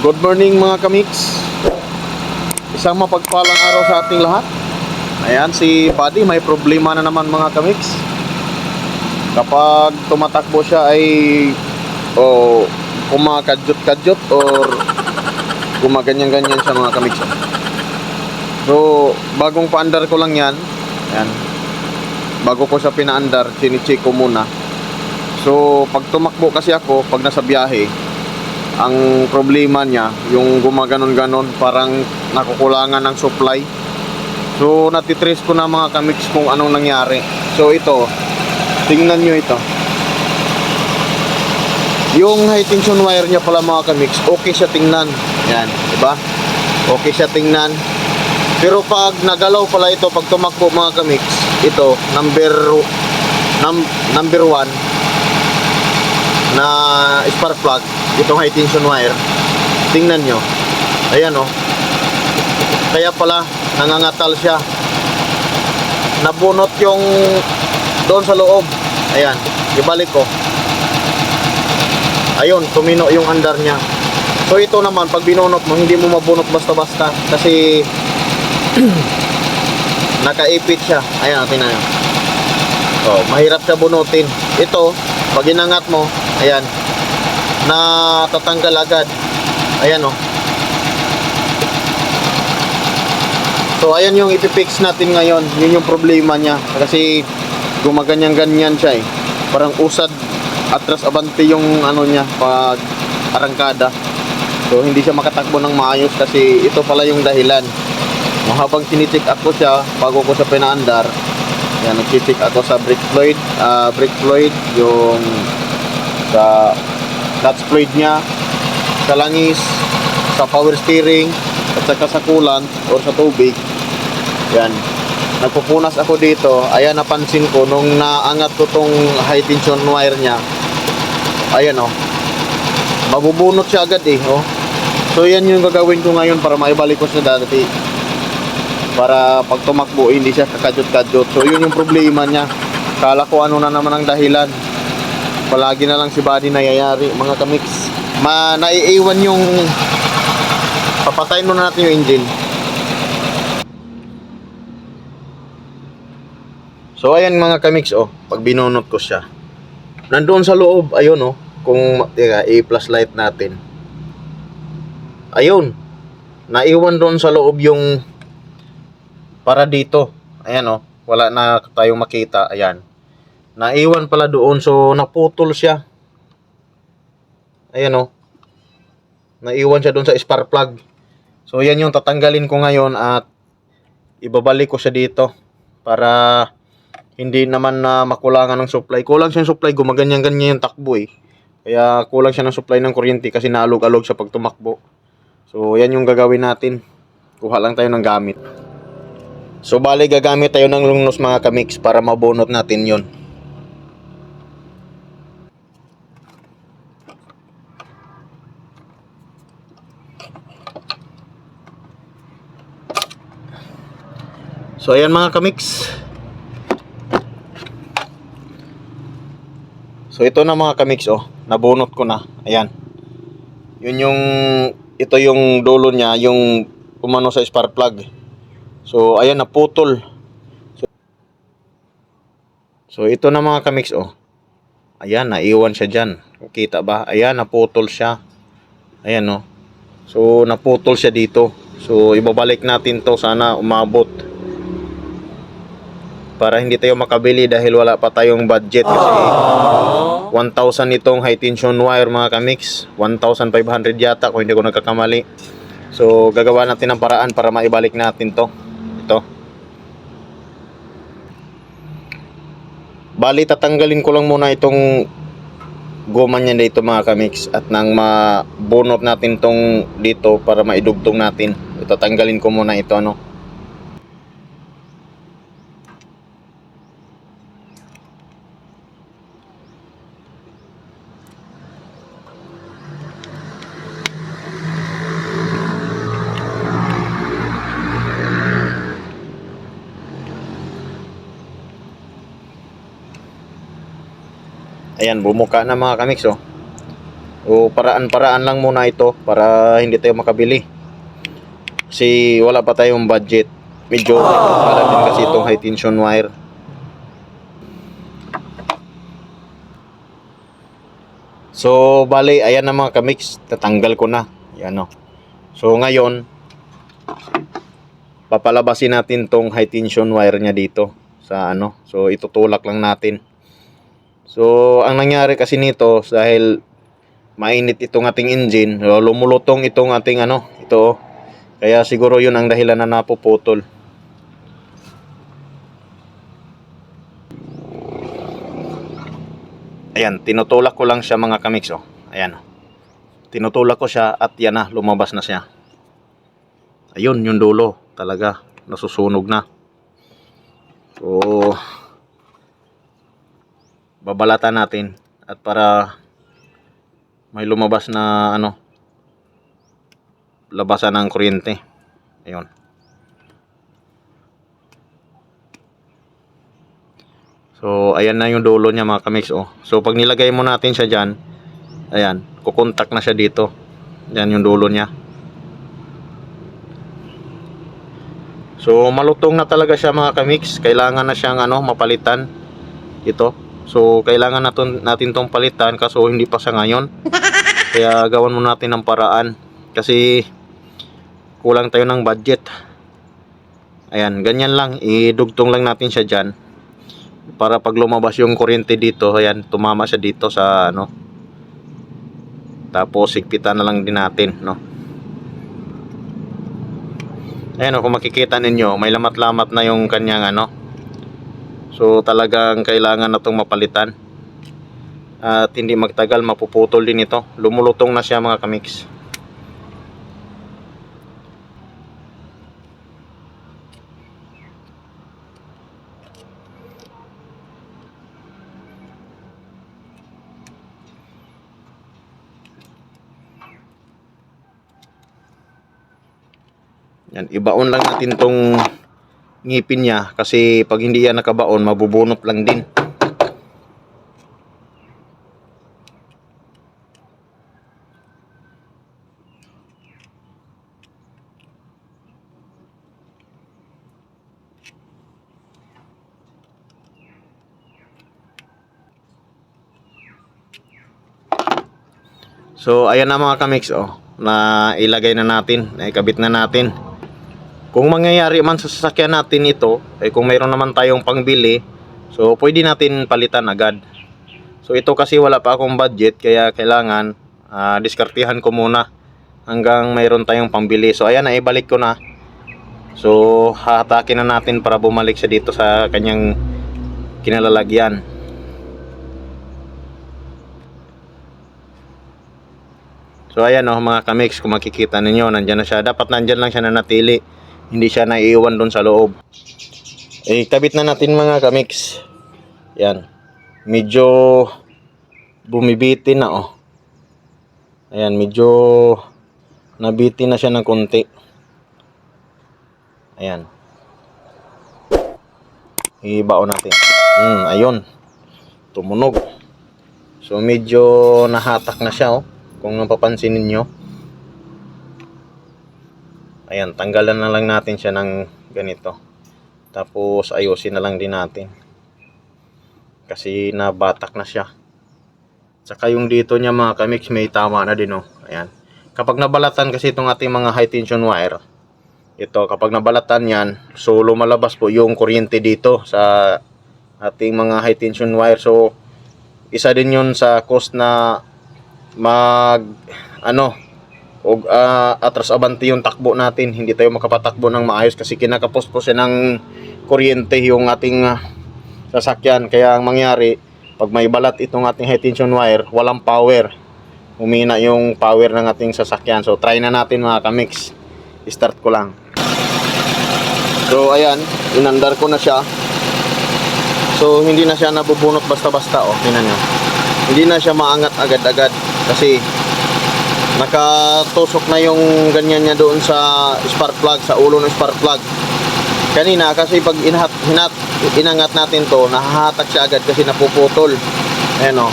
Good morning mga kamiks. Isang mapagpalang araw sa ating lahat. Ayan, si Buddy may problema na naman mga kamiks. Kapag tumatakbo siya ay o kumakadyot-kadyot or gumaganyan-ganyan siya mga kamiks. So, bagong paandar ko lang yan. Ayan. Bago ko siya pinaandar, chinicheck ko muna. So, pag tumakbo kasi ako, pag nasa biyahe, ang problema niya, yung gumaganon-ganon, parang nakukulangan ng supply. So, natitrace ko na mga kamiks kung anong nangyari. So, ito, tingnan nyo ito. Yung high tension wire niya pala mga kamiks, okay siya tingnan. Yan, di ba? Okay siya tingnan. Pero pag nagalaw pala ito, pag tumakbo mga kamiks, ito, number, num, number one, na spark plug, itong high tension wire, tingnan nyo. Ayan o. Kaya pala, nangangatal siya. Nabunot yung doon sa loob. Ayan, ibalik ko. Ayun, tumino yung andar niya. So ito naman, pag binunot mo, hindi mo mabunot basta-basta. Kasi nakaipit siya. Ayan, tingnan nyo. Oh, mahirap siya bunutin. Ito, pag inangat mo, ayan, natatanggal agad. Ayan oh. So ayan yung ipipix natin ngayon. Yun yung problema niya. Kasi gumaganyan-ganyan siya eh. Parang usad atras abante yung ano niya pag arangkada. So hindi siya makatakbo ng maayos kasi ito pala yung dahilan. Habang tinitik ako siya bago ko siya pinaandar, yan, nagtitik ako sa brake fluid, ah, brake fluid, yung sa clutch fluid niya, sa langis, sa power steering, at saka sa coolant or sa tubig. Yan. Nagpupunas ako dito. Ayan, napansin ko nung naangat ko tong high tension wire niya. Ayan oh. Mabubunot siya agad eh, oh. So yan yung gagawin ko ngayon para maibalik ko siya dati para pag tumakbo hindi siya kakadyot-kadyot. So yun yung problema niya. Kala ko ano na naman ang dahilan. Palagi na lang si body nayayari mga kamiks. Ma naiiwan yung papatayin muna natin yung engine. So ayan mga kamiks oh, pag binunot ko siya. Nandoon sa loob, ayun oh, kung teka, i-plus light natin. Ayun. Naiwan doon sa loob yung para dito. Ayan oh, wala na tayong makita. Ayan. Naiwan pala doon so naputol siya. Ayan oh. Naiwan siya doon sa spark plug. So yan yung tatanggalin ko ngayon at ibabalik ko siya dito para hindi naman na makulangan ng supply. Kulang siya ng supply, gumaganyan-ganyan yung takbo eh. Kaya kulang siya ng supply ng kuryente kasi naalog-alog siya pag tumakbo. So yan yung gagawin natin. Kuha lang tayo ng gamit. So bali gagamit tayo ng lungnos mga kamix para mabunot natin yon. So ayan mga kamix. So ito na mga kamix oh, nabunot ko na. Ayan. Yun yung ito yung dulo niya, yung umano sa spark plug. So, ayan, naputol. So, so ito na mga kamix, oh. Ayan, naiwan siya dyan. Kita ba? Ayan, naputol siya. Ayan, oh. So, naputol siya dito. So, ibabalik natin to. Sana umabot. Para hindi tayo makabili dahil wala pa tayong budget. Kasi 1,000 itong high tension wire mga kamix. 1,500 yata kung hindi ko nagkakamali. So, gagawa natin ng paraan para maibalik natin to. Ito. Bali, tatanggalin ko lang muna itong goma niya dito mga kamix at nang mabunot natin tong dito para maidugtong natin. Tatanggalin ko muna ito ano. Ayan, bumuka na mga kamix oh. O paraan-paraan lang muna ito para hindi tayo makabili. Kasi wala pa tayong budget. Medyo para din kasi itong high tension wire. So, bale, ayan na mga kamix. Tatanggal ko na. Yan o. So, ngayon, papalabasin natin tong high tension wire niya dito sa ano. So, itutulak lang natin. So, ang nangyari kasi nito dahil mainit itong ating engine, lumulutong itong ating ano, ito. Kaya siguro 'yun ang dahilan na napuputol. Ayan, tinutulak ko lang siya mga kamix oh. Ayan. oh. Tinutulak ko siya at yan na, lumabas na siya. Ayun, yung dulo. Talaga, nasusunog na. So, babalatan natin at para may lumabas na ano labasan ng kuryente. Ayun. So, ayan na yung dulo niya mga kamix. Oh. So, pag nilagay mo natin siya dyan, ayan, kukontak na siya dito. Yan yung dulo niya. So, malutong na talaga siya mga kamix. Kailangan na siyang ano, mapalitan. Ito. So, kailangan natin, natin tong palitan kaso hindi pa sa ngayon. Kaya gawan mo natin ng paraan. Kasi, kulang tayo ng budget. Ayan, ganyan lang. Idugtong lang natin siya dyan para pag lumabas yung kuryente dito, ayan, tumama siya dito sa ano. Tapos sigpitan na lang din natin, no. Ayan, oh, kung makikita ninyo, may lamat-lamat na yung kanyang ano. So talagang kailangan na tong mapalitan. At hindi magtagal mapuputol din ito. Lumulutong na siya mga kamix. Yan, ibaon lang natin tong ngipin niya kasi pag hindi yan nakabaon, mabubunot lang din. So, ayan na mga kamix, oh, na ilagay na natin, na ikabit na natin. Kung mangyayari man sa sasakyan natin ito, eh kung mayroon naman tayong pangbili, so pwede natin palitan agad. So ito kasi wala pa akong budget, kaya kailangan ah, diskartihan ko muna hanggang mayroon tayong pangbili. So ayan, naibalik ko na. So hahatakin na natin para bumalik siya dito sa kanyang kinalalagyan. So ayan oh, mga kamix, kung makikita ninyo, nandyan na siya. Dapat nandyan lang siya nanatili. Hindi siya naiiwan doon sa loob. Eh, kabit na natin mga kamix. Yan. Medyo bumibitin na oh. Ayan, medyo nabitin na siya ng konti. Ayan. Ibao natin. Hmm, ayun. Tumunog. So medyo nahatak na siya oh. Kung napapansin ninyo. Ayan, tanggalan na lang natin siya ng ganito. Tapos ayusin na lang din natin. Kasi nabatak na siya. Tsaka yung dito niya mga kamix may tama na din oh. Ayan. Kapag nabalatan kasi itong ating mga high tension wire, ito kapag nabalatan yan, so lumalabas po yung kuryente dito sa ating mga high tension wire. So isa din yun sa cost na mag ano o ah, atras abante yung takbo natin. Hindi tayo makapatakbo ng maayos kasi kinakapos po siya ng kuryente yung ating ah, sasakyan. Kaya ang mangyari pag may balat itong ating high tension wire walang power. Umina yung power ng ating sasakyan. So try na natin mga kamix. Start ko lang. So ayan. Inandar ko na siya. So hindi na siya nabubunot basta basta oh tingnan nyo hindi na siya maangat agad-agad. Kasi nakatusok na yung ganyan niya doon sa spark plug sa ulo ng spark plug kanina kasi pag inhat, hinat, inangat natin to nahahatak siya agad kasi napuputol ayan o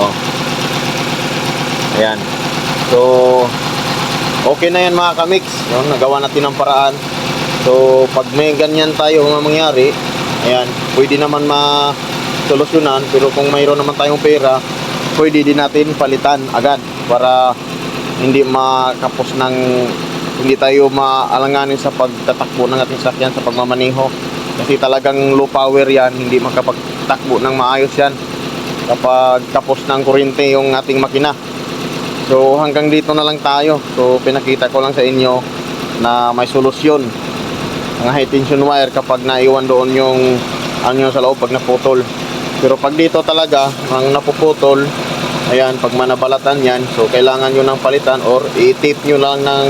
oh. Ayan. So, okay na yan mga kamix. Yun, nagawa natin ang paraan. So, pag may ganyan tayo mga mangyari, ayan, pwede naman ma-solusyonan. Pero kung mayroon naman tayong pera, pwede din natin palitan agad para hindi makapos ng hindi tayo maalanganin sa pagtatakbo ng ating sakyan sa pagmamaneho. Kasi talagang low power yan, hindi makapagtakbo ng maayos yan kapag tapos ng kuryente yung ating makina. So hanggang dito na lang tayo. So pinakita ko lang sa inyo na may solusyon ang high tension wire kapag naiwan doon yung ano sa loob pag naputol. Pero pag dito talaga ang napuputol, ayan, pag manabalatan yan, so kailangan nyo ng palitan or i-tape nyo lang ng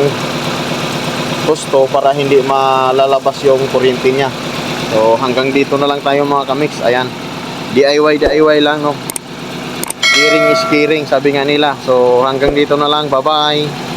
gusto para hindi malalabas yung kuryente niya. So hanggang dito na lang tayo mga kamix. Ayan. DIY DIY lang no. Caring is caring sabi nga nila. So hanggang dito na lang. Bye-bye.